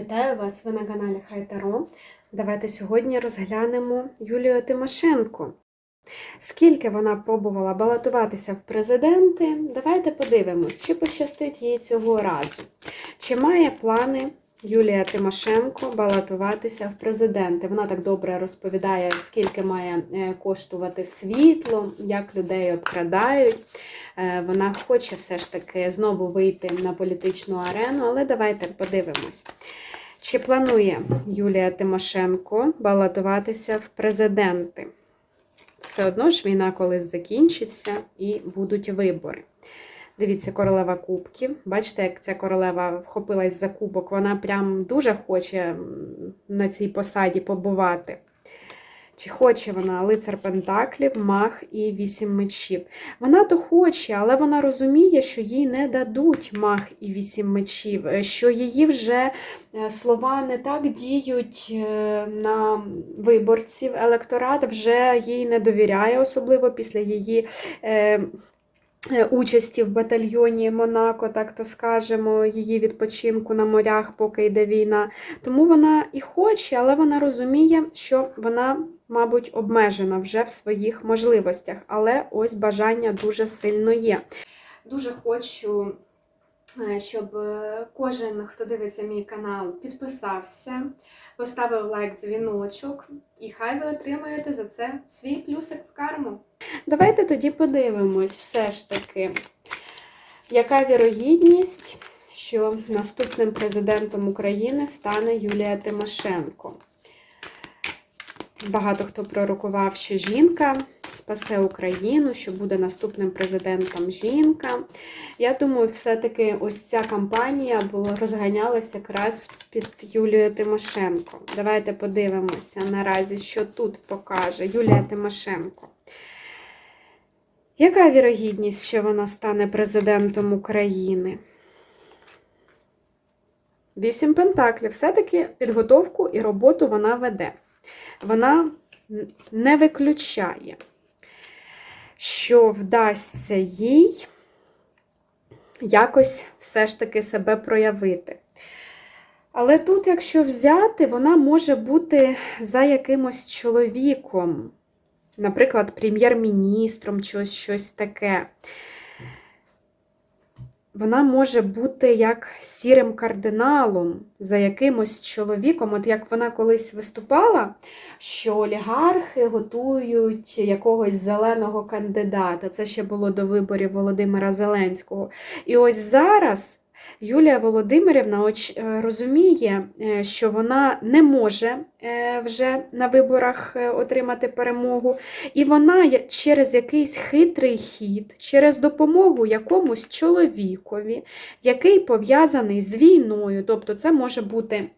Вітаю вас! Ви на каналі Хайтаро. Давайте сьогодні розглянемо Юлію Тимошенко. Скільки вона пробувала балотуватися в президенти, давайте подивимось, чи пощастить їй цього разу. Чи має плани Юлія Тимошенко балотуватися в президенти? Вона так добре розповідає, скільки має е, коштувати світло, як людей обкрадають. Е, Вона хоче все ж таки знову вийти на політичну арену, але давайте подивимось. Чи планує Юлія Тимошенко балотуватися в президенти? Все одно ж війна колись закінчиться і будуть вибори. Дивіться, королева кубків. Бачите, як ця королева вхопилась за кубок. Вона прям дуже хоче на цій посаді побувати. Чи хоче вона лицар Пентаклів, мах і вісім мечів? Вона то хоче, але вона розуміє, що їй не дадуть мах і вісім мечів, е, що її вже е, слова не так діють е, на виборців. Електорат вже їй не довіряє, особливо після її. Е, Участі в батальйоні Монако, так то скажемо, її відпочинку на морях, поки йде війна. Тому вона і хоче, але вона розуміє, що вона, мабуть, обмежена вже в своїх можливостях. Але ось бажання дуже сильно є. Дуже хочу, щоб е, кожен, хто дивиться мій канал, підписався, поставив лайк, дзвіночок, і хай ви отримаєте за це свій плюсик в карму. Давайте тоді подивимось, все ж таки, яка вірогідність, що наступним президентом України стане Юлія Тимошенко. Багато хто пророкував, що жінка спасе Україну, що буде наступним президентом жінка. Я думаю, все-таки ось ця кампанія розганялася якраз під Юлією Тимошенко. Давайте подивимося наразі, що тут покаже Юлія Тимошенко. Яка вірогідність, що вона стане президентом України? Вісім пентаклів. Все-таки підготовку і роботу вона веде. Вона не виключає, що вдасться їй якось все ж таки себе проявити. Але тут, якщо взяти, вона може бути за якимось чоловіком, наприклад, прем'єр-міністром, чи щось таке. Вона може бути як сірим кардиналом за якимось чоловіком. От як вона колись виступала, що олігархи готують якогось зеленого кандидата. Це ще було до виборів Володимира Зеленського. І ось зараз Юлія Володимирівна е, розуміє, е, що вона не може е, вже на виборах отримати перемогу, і вона через якийсь хитрий хід, через допомогу якомусь чоловікові, який пов'язаний з війною, тобто це може бути.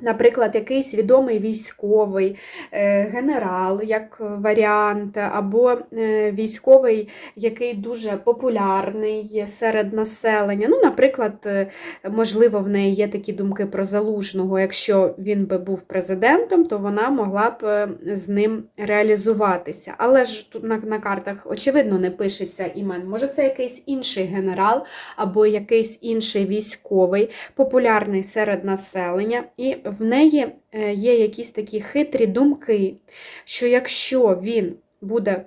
Наприклад, якийсь відомий військовий е, генерал, як варіант, або е, військовий, який дуже популярний серед населення. Ну, наприклад, е, можливо, в неї є такі думки про залужного. Якщо він би був президентом, то вона могла б з ним реалізуватися. Але ж тут на, на картах, очевидно, не пишеться імен. Може, це якийсь інший генерал або якийсь інший військовий, популярний серед населення. І в неї е, є якісь такі хитрі думки, що якщо він буде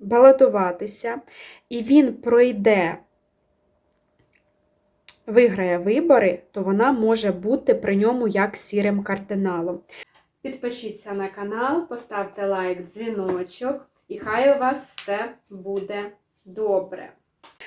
балотуватися і він пройде, виграє вибори, то вона може бути при ньому як сірим кардиналом. Підпишіться на канал, поставте лайк, дзвіночок, і хай у вас все буде добре.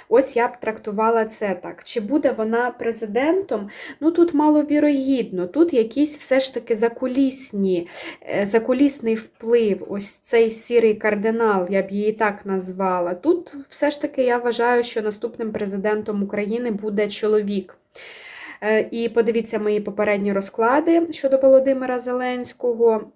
Ось я б трактувала це так. Чи буде вона президентом? Ну тут маловірогідно. Тут якісь все ж таки закулісні, е, закулісний вплив, ось цей сірий кардинал, я б її так назвала. Тут все ж таки я вважаю, що наступним президентом України буде чоловік. Е, І подивіться мої попередні розклади щодо Володимира Зеленського.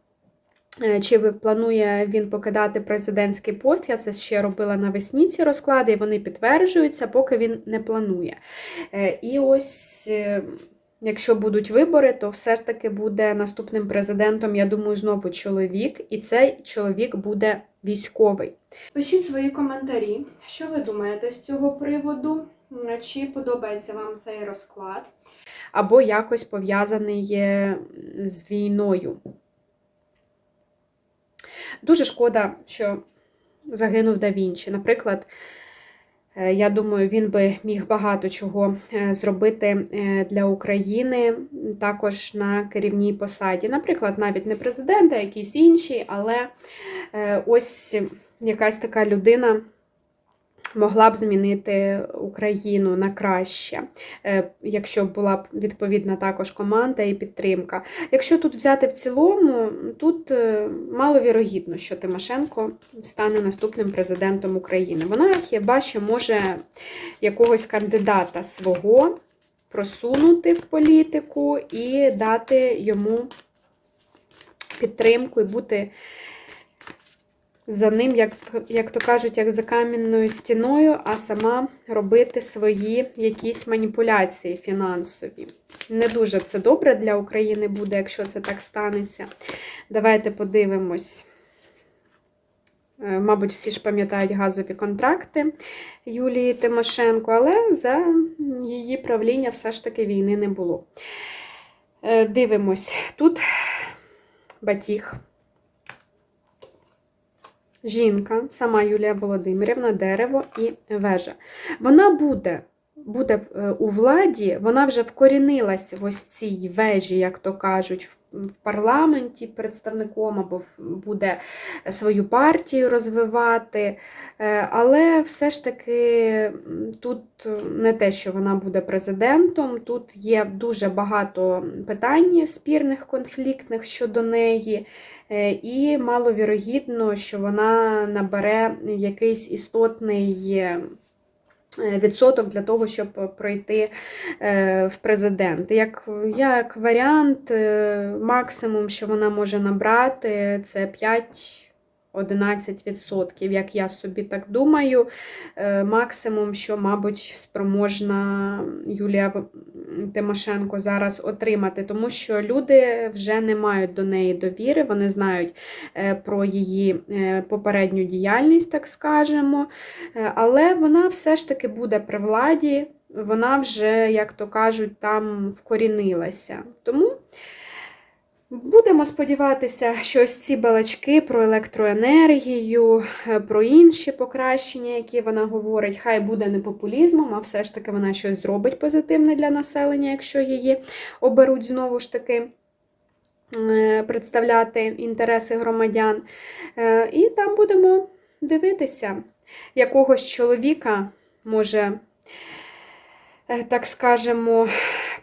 Е, Чи планує він покидати президентський пост? Я це ще робила навесні ці розклади, і вони підтверджуються, поки він не планує. Е, І ось, е, якщо будуть вибори, то все ж таки буде наступним президентом, я думаю, знову чоловік, і цей чоловік буде військовий. Пишіть свої коментарі, що ви думаєте з цього приводу, чи подобається вам цей розклад. або якось пов'язаний з війною. Дуже шкода, що загинув Да Вінчі. Наприклад, е, я думаю, він би міг багато чого е, зробити е, для України також на керівній посаді. Наприклад, навіть не президент, а якісь інші, але ось якась така людина. Могла б змінити Україну на краще, е, якщо була б відповідна також команда і підтримка. Якщо тут взяти в цілому, тут е, маловірогідно, що Тимошенко стане наступним президентом України. Вона хіба що може якогось кандидата свого просунути в політику і дати йому підтримку і бути за ним, як, як то кажуть, як за кам'яною стіною, а сама робити свої якісь маніпуляції фінансові. Не дуже це добре для України буде, якщо це так станеться. Давайте подивимось. Е, Мабуть, всі ж пам'ятають газові контракти Юлії Тимошенко, але за її правління все ж таки війни не було. Е, Дивимось, тут батіг. Жінка, сама Юлія Володимирівна, дерево і вежа. Вона буде буде е, у владі, вона вже вкорінилась в ось цій вежі, як то кажуть, в парламенті представником або буде свою партію розвивати. Е, Але все ж таки тут не те, що вона буде президентом, тут є дуже багато питань спірних, конфліктних щодо неї. Е, І маловірогідно, що вона набере якийсь істотний е, відсоток для того, щоб пройти е, в президент. Як, як варіант, е, максимум, що вона може набрати, це 5. 11%, як я собі так думаю. Е, Максимум, що, мабуть, спроможна Юлія Тимошенко зараз отримати, тому що люди вже не мають до неї довіри, вони знають е, про її е, попередню діяльність, так скажемо. Е, Але вона все ж таки буде при владі, вона вже, як то кажуть, там вкорінилася. Тому. Будемо сподіватися, що ось ці балачки про електроенергію, е, про інші покращення, які вона говорить, хай буде не популізмом, а все ж таки вона щось зробить позитивне для населення, якщо її оберуть знову ж таки е, представляти інтереси громадян. Е, І там будемо дивитися, якогось чоловіка може, так скажемо,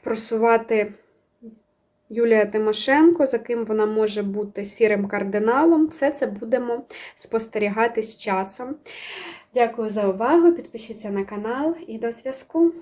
просувати. Юлія Тимошенко, за ким вона може бути сірим кардиналом. Все це будемо спостерігати з часом. Дякую за увагу. Підпишіться на канал і до зв'язку.